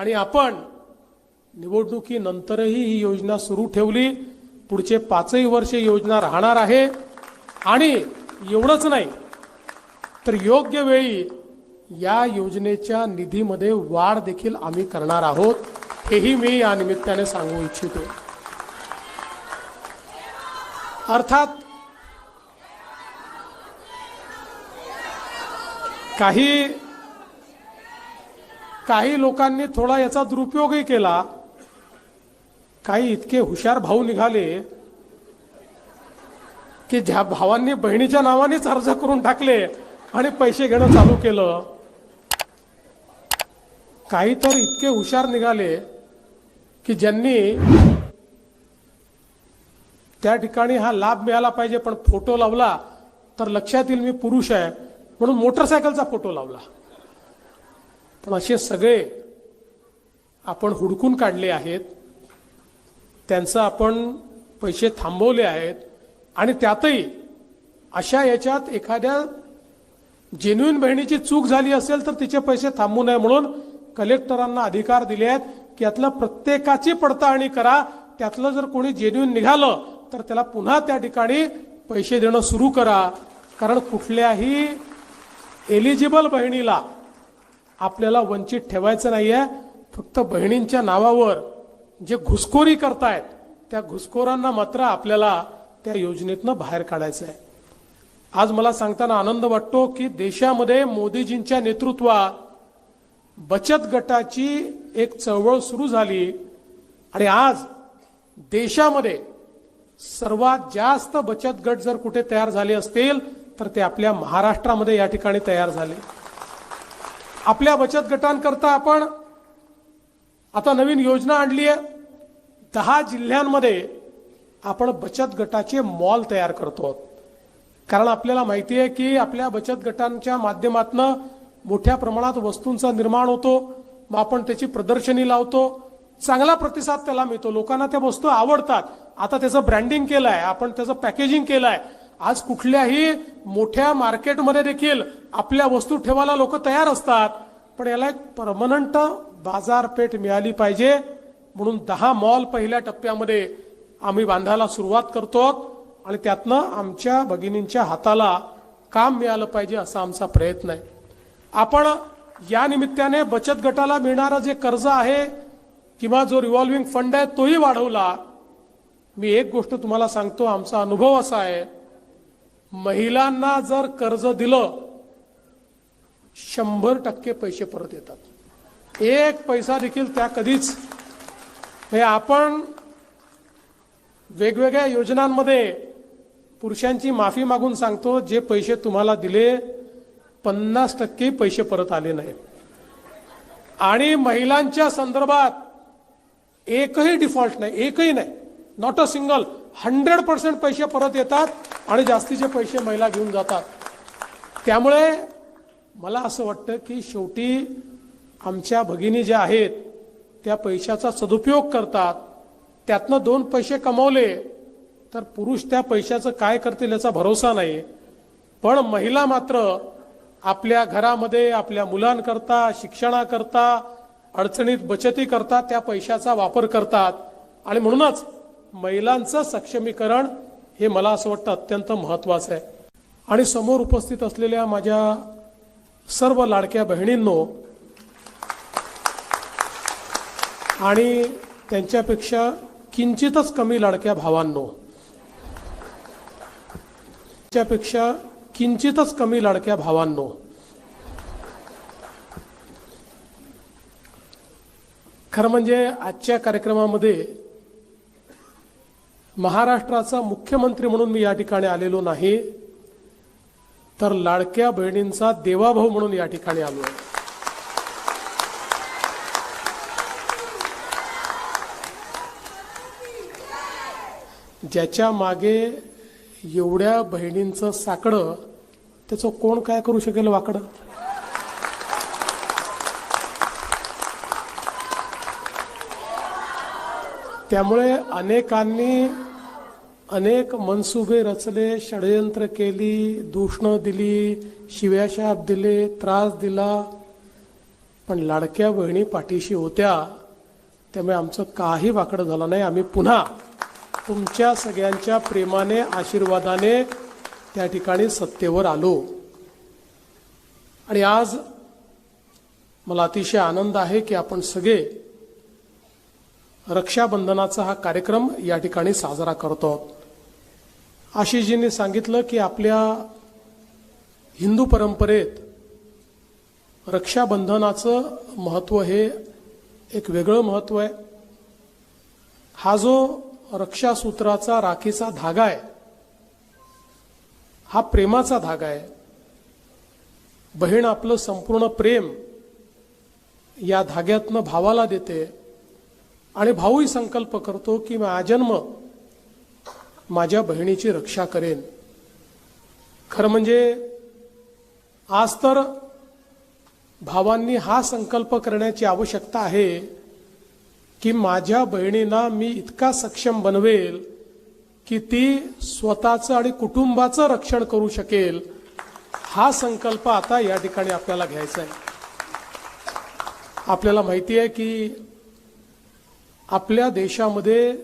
आणि आपण निवडणुकीनंतरही ही योजना सुरू ठेवली. पुढचे पाचही वर्ष योजना राहणार आहे. आणि एवढंच नाही तर योग्य वेळी या योजनेच्या निधीमध्ये वाढ देखील आम्ही करणार आहोत हेही मी या निमित्ताने सांगू इच्छितो. अर्थात काही काही लोकांनी थोडा याचा दुरुपयोगही केला. काही इतके हुशार भाऊ निघाले की ज्या भावांनी बहिणीच्या नावानेच अर्ज करून टाकले आणि पैसे घेणं चालू केलं. काही तर इतके हुशार निघाले की ज्यांनी त्या ठिकाणी हा लाभ मिळाला पाहिजे पण फोटो लावला तर लक्षात येईल मी पुरुष आहे म्हणून मोटरसायकलचा फोटो लावला. पण असे सगळे आपण हुडकून काढले आहेत. त्यांचं आपण पैसे थांबवले आहेत. आणि त्यातही अशा याच्यात एखाद्या जेन्युइन बहिणीची चूक झाली असेल तर तिचे पैसे थांबू नये म्हणून कलेक्टरांना अधिकार दिले आहेत की यातलं प्रत्येकाची पडताळणी करा. त्यातलं जर कोणी जेन्युइन निघालं तर त्याला पुन्हा त्या ठिकाणी पैसे देणं सुरू करा. कारण कुठल्याही एलिजिबल बहिणीला आपल्याला वंचित ठेवायचं नाही आहे फक्त बहिणींच्या नावावर जे घुसखोरी करतायत त्या घुसखोरांना मात्र आपल्याला त्या योजनेतनं बाहेर काढायचं आहे आज मला सांगताना आनंद वाटतो की देशामध्ये मोदीजींच्या नेतृत्वात बचत गटाची एक चळवळ सुरू झाली आणि आज देशामध्ये सर्वात जास्त बचत गट जर कुठे तयार झाले असतील तर ते आपल्या महाराष्ट्रामध्ये या ठिकाणी तयार झाले. आपल्या बचत गटांकरता आपण आता नवीन योजना आणली आहे. दहा जिल्ह्यांमध्ये आपण बचत गटाचे मॉल तयार करतो. कारण आपल्याला माहिती आहे की आपल्या बचत गटांच्या माध्यमातून मोठ्या प्रमाणात वस्तूंचा निर्माण होतो. मग आपण त्याची प्रदर्शनी लावतो. चांगला प्रतिसाद त्याला मिळतो. लोकांना त्या वस्तू आवडतात. आता त्याचं ब्रँडिंग केलं आहे आपण त्याचं पॅकेजिंग केलं आहे आज कुठल्याही मोठ्या मार्केटमध्ये देखील आपल्या वस्तू ठेवायला लोक तयार असतात पण याला एक परमनंट बाजारपेठ मिळाली पाहिजे. म्हणून दहा मॉल पहिल्या टप्प्यामध्ये आम्ही बांधायला सुरुवात करतो आणि त्यातनं आमच्या भगिनींच्या हाताला काम मिळालं पाहिजे असा आमचा प्रयत्न आहे. आपण या निमित्ताने बचत गटाला मिळणारं जे कर्ज आहे किंवा जो रिव्हॉल्विंग फंड आहे तोही वाढवला. मी एक गोष्ट तुम्हाला सांगतो आमचा अनुभव असा आहे. महिलांना जर कर्ज दिलं शंभर टक्के पैसे परत येतात. एक पैसा देखील त्या कधीच हे आपण वेगवेगळ्या योजनांमध्ये पुरुषांची माफी मागून सांगतो जे पैसे तुम्हाला दिले पन्नास टक्के पैसे परत आले नाहीत. आणि महिलांच्या संदर्भात एकही डिफॉल्ट नाही एकही नाही. Not a single hundred percent पैसे परत येतात. आणि जास्तीचे पैसे महिला घेऊन जातात त्यामुळे मला असं वाटतं की शेवटी आमच्या भगिनी ज्या आहेत त्या पैशाचा सदुपयोग करतात. त्यातनं दोन पैसे कमवले तर पुरुष त्या पैशाचं काय करतील याचा भरोसा नाही. पण महिला मात्र आपल्या घरामध्ये आपल्या मुलांकरता शिक्षणाकरता अडचणीत बचती करता त्या पैशाचा वापर करतात. आणि म्हणूनच महिलांचं सक्षमीकरण हे मला असं वाटतं अत्यंत महत्वाचं आहे. आणि समोर उपस्थित असलेल्या माझ्या सर्व लाडक्या बहिणींनो आणि त्यांच्यापेक्षा किंचितच कमी लाडक्या भावांनो त्यापेक्षा किंचितच कमी लाडक्या भावांनो खरं म्हणजे आजच्या कार्यक्रमामध्ये महाराष्ट्राचा मुख्यमंत्री म्हणून मी या ठिकाणी आलेलो नाही तर लाडक्या बहिणींचा देवाभाऊ म्हणून या ठिकाणी आलो आहे. ज्याच्या मागे एवढ्या बहिणींचं साकडं त्याचं कोण काय करू शकेल वाकडं? त्यामुळे अनेकांनी अनेक मनसुबे रचले षडयंत्र केली दूषणं दिली शिव्याशाप दिले त्रास दिला. पण लाडक्या बहिणी पाठीशी होत्या त्यामुळे आमचं काही वाकडं झालं नाही. आम्ही पुन्हा तुमच्या सगळ्यांच्या प्रेमाने आशीर्वादाने त्या ठिकाणी सत्तेवर आलो. आणि आज मला अतिशय आनंद आहे की आपण सगळे रक्षाबंधनाचा हा कार्यक्रम या ठिकाणी साजरा करतो. आशिषजींनी सांगितलं की आपल्या हिंदू परंपरेत रक्षाबंधनाचं महत्त्व हे एक वेगळं महत्त्व आहे. हा जो रक्षासूत्राचा राखीचा धागा आहे हा प्रेमाचा धागा आहे. बहीण आपलं संपूर्ण प्रेम या धाग्यातनं भावाला देते आणि भाऊही संकल्प करतो की मी आजन्म माझ्या बहिणीची रक्षा करेन. खरं म्हणजे आज तर भावांनी हा संकल्प करण्याची आवश्यकता आहे की माझ्या बहिणींना मी इतका सक्षम बनवेल की ती स्वतःचं आणि कुटुंबाचं रक्षण करू शकेल. हा संकल्प आता या ठिकाणी आपल्याला घ्यायचा आहे. आपल्याला माहिती आहे की आपल्या देशामध्ये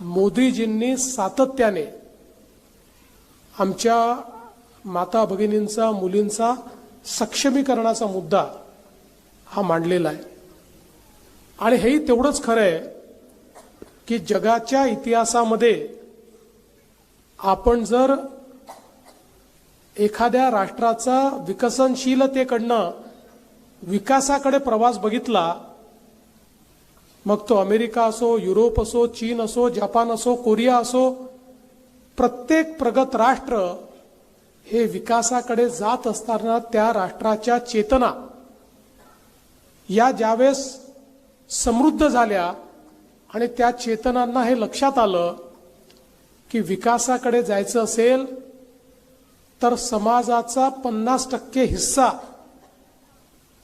मोदीजींनी सातत्याने आमच्या माता भगिनींचा मुलींचा सक्षमीकरणाचा मुद्दा हा मांडलेला आहे. आणि हेही तेवढंच खरं आहे की जगाच्या इतिहासामध्ये आपण जर एखाद्या राष्ट्राचा विकसनशीलतेकडनं विकासाकडे प्रवास बघितला मग तो अमेरिका असो युरोप असो चीन असो जपान असो कोरिया असो प्रत्येक प्रगत राष्ट्र हे विकासाकडे जात असताना त्या राष्ट्राच्या चेतना या ज्यावेळेस समृद्ध झाल्या आणि त्या चेतनांना हे लक्षात आलं की विकासाकडे जायचं असेल तर समाजाचा पन्नास टक्के हिस्सा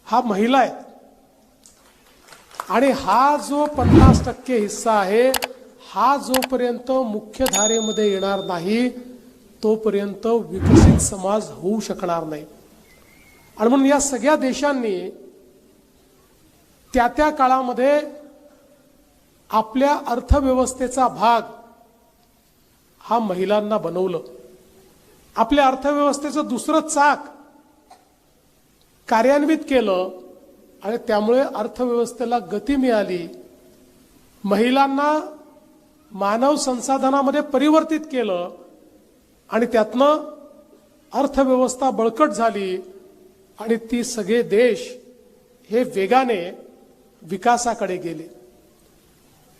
हा महिला आहेत. आणि हा जो पन्नास टक्के हिस्सा आहे हा जोपर्यंत मुख्य धारेमध्ये येणार नाही तोपर्यंत विकसित समाज होऊ शकणार नाही. आणि म्हणून या सगळ्या देशांनी त्या त्या काळामध्ये आपल्या अर्थव्यवस्थेचा भाग हा महिलांना बनवलं. आपल्या अर्थव्यवस्थेचं दुसरं चाक कार्यान्वित केलं. आणि त्यामुळे अर्थव्यवस्थेला गती मिळाली. महिलांना मानव संसाधनामध्ये परिवर्तित केलं आणि त्यातनं अर्थव्यवस्था बळकट झाली आणि ती सगळे देश हे वेगाने विकासाकडे गेले.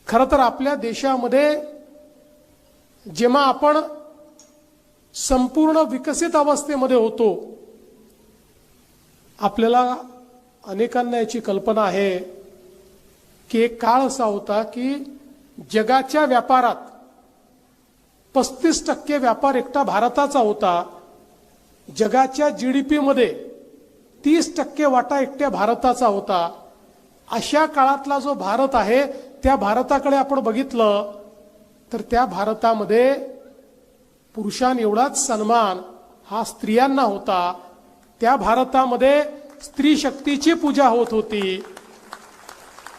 खरं तर आपल्या देशामध्ये जेव्हा आपण संपूर्ण विकसित अवस्थेमध्ये होतो आपल्याला अनेकांना याची कल्पना आहे की एक काळ असा होता की जगाच्या व्यापारात पस्तीस टक्के व्यापार एकटा भारताचा होता. जगाच्या जी डी पीमध्ये तीस टक्के वाटा एकट्या भारताचा होता. अशा काळातला जो भारत आहे त्या भारताकडे आपण बघितलं तर त्या भारतामध्ये पुरुषां एवढाच सन्मान हा स्त्रियांना होता. त्या भारतामध्ये स्त्री शक्तीची पूजा होत होती.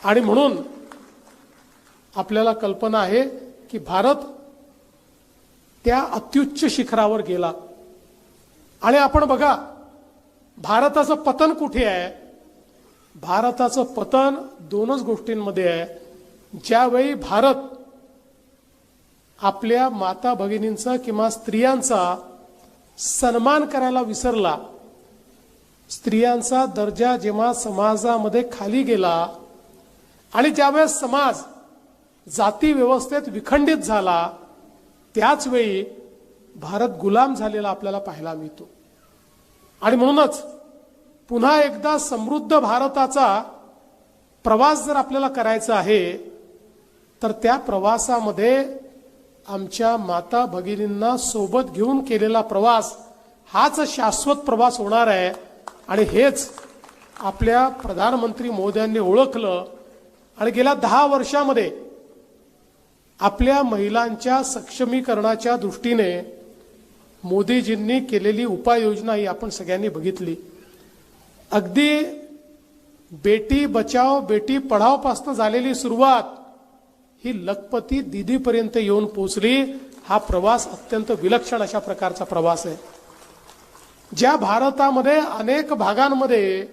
आणि म्हणून आपल्याला कल्पना आहे की भारत त्या अत्युच्च शिखरावर गेला. आणि आपण बघा भारताचं पतन कुठे आहे? भारताचं पतन दोनच गोष्टींमध्ये आहे. ज्यावेळी भारत आपल्या माता भगिनींचा किंवा स्त्रियांचा सन्मान करायला विसरला स्त्रियांचा दर्जा जेव्हा समाजामध्ये खाली गेला आणि ज्यावेळेस समाज जाती व्यवस्थेत विखंडित झाला त्याचवेळी भारत गुलाम झालेला आपल्याला पाहायला मिळतो. आणि म्हणूनच पुन्हा एकदा समृद्ध भारताचा प्रवास जर आपल्याला करायचा आहे तर त्या प्रवासामध्ये आमच्या माता भगिनींना सोबत घेऊन केलेला प्रवास हाच शाश्वत प्रवास होणार आहे. आणि हेच आपल्या प्रधानमंत्री मोदयांनी ओळखलं. आणि गेल्या दहा वर्षामध्ये आपल्या महिलांच्या सक्षमीकरणाच्या दृष्टीने मोदीजींनी केलेली उपाययोजना ही आपण सगळ्यांनी बघितली. अगदी बेटी बचाव बेटी पढावपासून झालेली सुरुवात ही लखपती दिदीपर्यंत येऊन पोहोचली. हा प्रवास अत्यंत विलक्षण अशा प्रकारचा प्रवास आहे. ज्या भारतामध्ये अनेक भागांमध्ये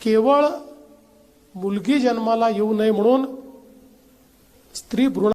केवळ मुलगी जन्माला येऊ नये म्हणून स्त्री भ्रूण